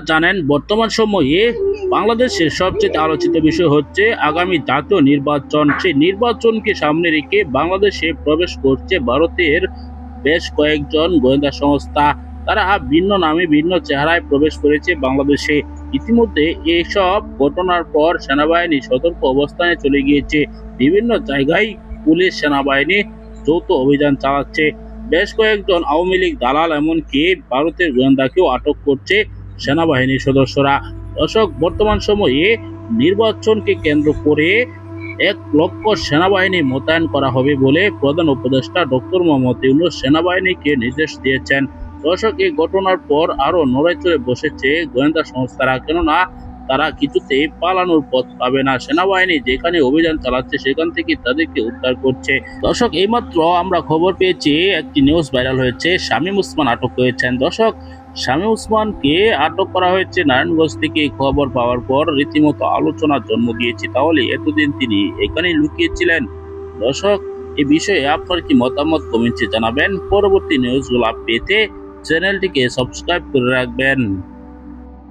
জানেন, বর্তমান সময়ে বাংলাদেশের সবচেয়ে আলোচিত বিষয় হচ্ছে আগামী জাতীয় নির্বাচন। সেই নির্বাচনকে সামনে রেখে বাংলাদেশে প্রবেশ করছে ভারতের বেশ কয়েকজন গোয়েন্দা সংস্থা। তারা ভিন্ন নামে ভিন্ন চেহারায় প্রবেশ করেছে বাংলাদেশে। ইতিমধ্যে এইসব ঘটনার পর সেনাবাহিনী সতর্ক অবস্থানে চলে গিয়েছে। বিভিন্ন জায়গায় পুলিশ সেনাবাহিনী যৌথ অভিযান চালাচ্ছে। বেশ কয়েকজন আওয়ামী লীগ দালাল, এমনকি ভারতের গোয়েন্দাকেও আটক করছে। সেনাবাহিনীর সদস্যরা দর্শক, বর্তমান সময়ে নির্বাচনকে কেন্দ্র করে এক লক্ষ সেনাবাহিনী মোতায়েন করা হবে বলে প্রধান উপদেষ্টা ডক্টর মোহাম্মদ ইউনুস সেনাবাহিনীকে নির্দেশ দিয়েছেন। অশোক এই ঘটনার পর আরও নড়াইচড়ে বসেছে গোয়েন্দা সংস্থারা। কেননা তারা কিছুতে পালানোর পথ পাবে না। সেনাবাহিনী যেখানে অভিযান চালাচ্ছে, সেখান থেকে তাদেরকে উদ্ধার করছে। দর্শক, এইমাত্র আমরা খবর পেয়েছি, একটি নিউজ ভাইরাল হয়েছে, শামীম উসমান আটক হয়েছেন। দর্শক, শামীম উসমানকে আটক করা হয়েছে নারায়ণগঞ্জ থেকে খবর পাওয়ার পর রীতিমতো আলোচনার জন্ম দিয়েছে। তাহলে এতদিন তিনি এখানেই লুকিয়েছিলেন। দর্শক, এ বিষয়ে আপনার কি মতামত কমেন্টে জানাবেন। পরবর্তী নিউজগুলো পেতে চ্যানেলটিকে সাবস্ক্রাইব করে রাখবেন।